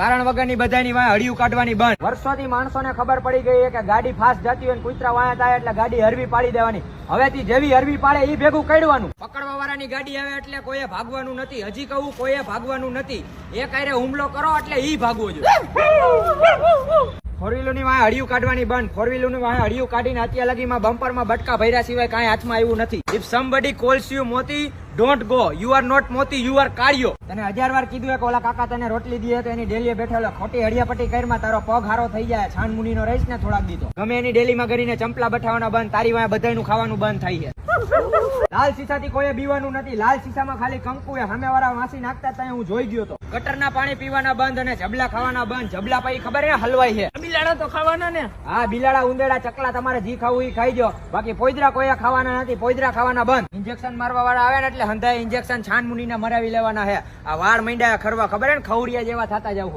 કારણ વગરની બધાની વાય હળિયું કાઢવાની બંધ. વર્ષોથી માણસોને ખબર પડી ગઈ કે ગાડી ફાસ્ટ જતી હોય કુતરા વાયા થાય એટલે ગાડી હરવી પાડી દેવાની. હવેથી જેવી હરવી પાડે એ ભેગું કાઢવાનું પકડવા વાળાની ગાડી આવે એટલે કોઈએ ભાગવાનું નથી. હજી કહું, કોઈએ ભાગવાનું નથી. એ કાયરે હુમલો કરો એટલે ઈ ભાગવો જોઈએ. ફોરની વાય હળિયું કાઢવાની બંધ. ફોરની વાય હળિયું કાઢીને અત્યાર બમ્પરમાં બટકા ભર્યા સિવાય કાંઈ હાથમાં આવ્યું નથી. If somebody calls you Moti don't go you are not Moti you are કાળિયો. તને હજાર વાર કીધું એક ઓલા કાકા તને રોટલી દે તો એની ડેલીએ બેઠેલો ખોટી હળિયાપટ્ટી કરીમાં તારો પગ હારો થઈ જાય છાન મુની નો રહીશ ને થોડાક દીધો. ગમે એની ડેલીમાં ગરીને ચંપલા બઠાવાના બંધ તારી બધા નું ખાવાનું બંધ થાય છે. લાલ સીસાથી કોઈ બીવાનું નથી. લાલ સીસામાં ખાલી કંકુ એ સામે વાળા વાસી નાખતા ત્યાં હું જોઈ ગયો તો. ગટરના પાણી પીવાના બંધ અને જબલા ખાવાના બંધ. જબલા પછી ખબર હે હલવાઈ છે. બિલાડા તો ખાવાના ને? હા બિલાડા ઉંદેડા ચકલા તમારે જી ખાવું એ ખાઈ જો બાકી પોઈદરા કોઈ ખાવાના નથી. પોઈદરા ખાવાના બંધ. ઇન્જેક્શન મારવા વાળા આવે ને એટલે હંધાય ઇન્જેક્શન છાન મુનીના મરાવી લેવાના હે. આ વાળ મીંડા ખરવા. ખબર હે ને? ખવડિયા જેવા થતા જાવ